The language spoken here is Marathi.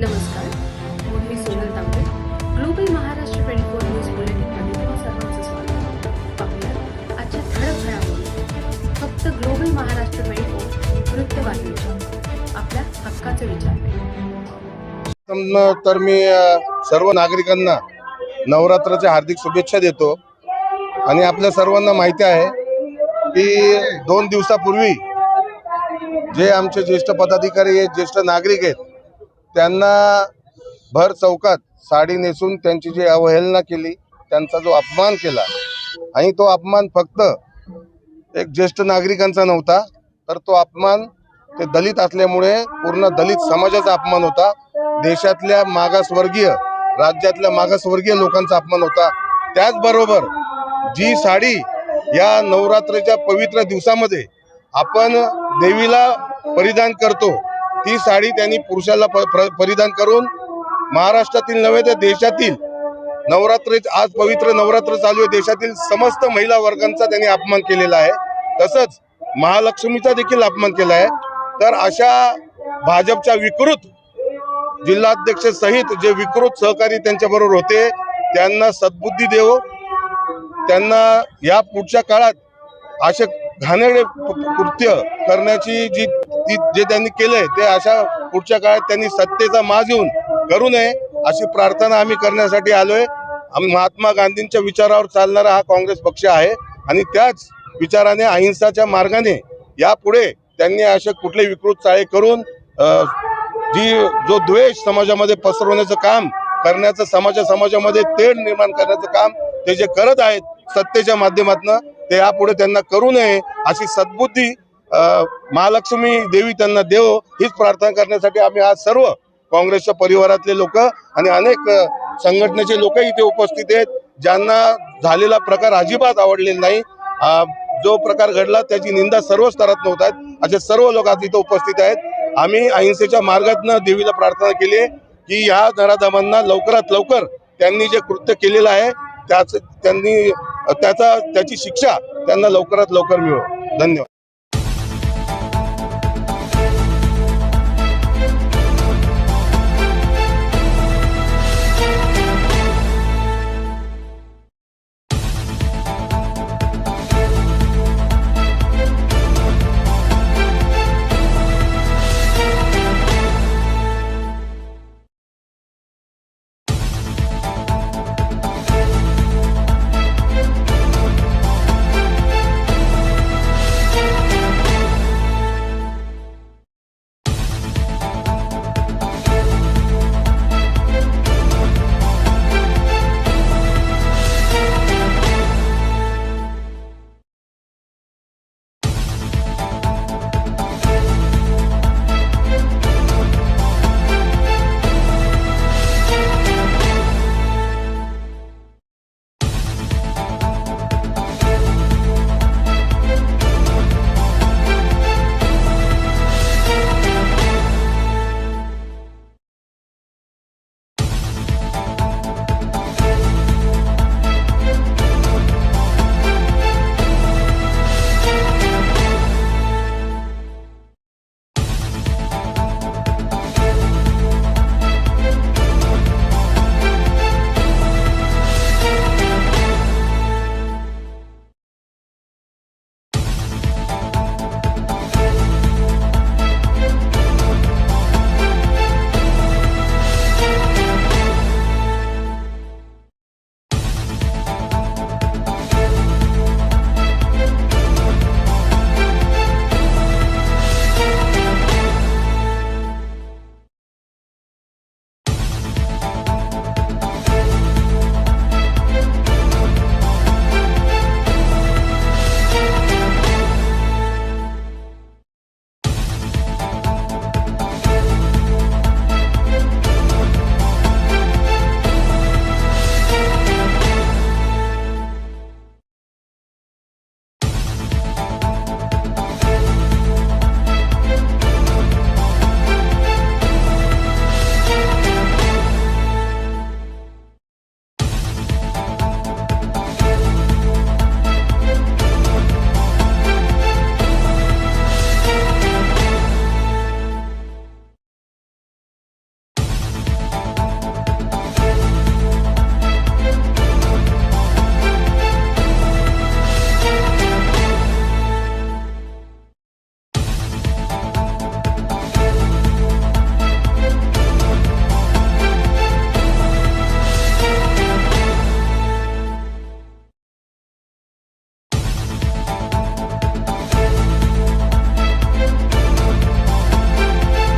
नमस्कार. मी Sonal Tambe. Global Maharashtra twenty four news बुलेटिनमध्ये तुम्हा सर्वांचं स्वागत पाहूया आजच्या ठळक घडामोडी. फक्त ग्लोबल महाराष्ट्र ट्वेंटी फोर वृत्तवाहिनीच्या. आपल्या हक्काचे विचार तर मी सर्व नागरिकांना नवरात्राच्या हार्दिक शुभेच्छा देतो. आणि आपल्या सर्वांना माहिती आहे की दोन दिवसापूर्वी जे आमचे ज्येष्ठ पदाधिकारी आहेत ज्येष्ठ नागरिक आहेत त्यांना भर चौकात साडी नेसून त्यांची जी अवहेलना केली त्यांचा जो अपमान केला आणि तो अपमान फक्त एक ज्येष्ठ नागरिकांचा नव्हता तर तो अपमान ते दलित असल्यामुळे पूर्ण दलित समाजाचा अपमान होता. देशातल्या मागासवर्गीय राज्यातल्या मागासवर्गीय लोकांचा अपमान होता. त्याचबरोबर जी साडी या नवरात्रीच्या पवित्र दिवसामध्ये आपण देवीला परिधान करतो ती साडी त्यांनी पुरुषाला प- प्र- परिधान करून महाराष्ट्रातील नव्हे तर देशातील नवरात्री आज पवित्र नवरात्र चालू आहे. देशातील समस्त महिला वर्गांचा त्यांनी अपमान केलेला आहे. तसंच महालक्ष्मीचा देखील अपमान केला आहे. तर अशा भाजपच्या विकृत जिल्हाध्यक्ष सहित जे विकृत सहकारी त्यांच्या बरोबर होते त्यांना सद्बुद्धी देव. त्यांना या पुढच्या काळात असे घाणेरडे कृत्य करण्याची जी जे त्यांनी केलंय ते अशा पुढच्या काळात त्यांनी सत्तेचा माज येऊन करू नये अशी प्रार्थना आम्ही करण्यासाठी आलोय. आम्ही महात्मा गांधींच्या विचारावर चालणारा हा काँग्रेस पक्ष आहे आणि त्याच विचाराने अहिंसाच्या मार्गाने यापुढे त्यांनी असे कुठले विकृत चाळे करून जी जो द्वेष समाजामध्ये पसरवण्याचं काम करण्याचं समाजा समाजामध्ये तेढ निर्माण करण्याचं काम ते जे करत आहेत सत्तेच्या माध्यमातून ते यापुढे त्यांना करू नये अशी सद्बुद्धी महालक्ष्मी देवी त्यांना देव हीच प्रार्थना करण्यासाठी आम्ही आज सर्व काँग्रेसच्या परिवारातले लोक आणि अनेक संघटनेचे लोक इथे उपस्थित आहेत ज्यांना झालेला प्रकार अजिबात आवडलेला नाही. जो प्रकार घडला त्याची निंदा सर्व स्तरात होत आहेत. असे सर्व लोक आज इथे उपस्थित आहेत. आम्ही अहिंसेच्या मार्गातनं देवीला प्रार्थना केली आहे की ह्या नराधमांना लवकरात लवकर त्यांनी जे कृत्य केलेलं आहे त्याच त्यांनी त्याचा त्याची शिक्षा त्यांना लवकरात लवकर मिळो. धन्यवाद.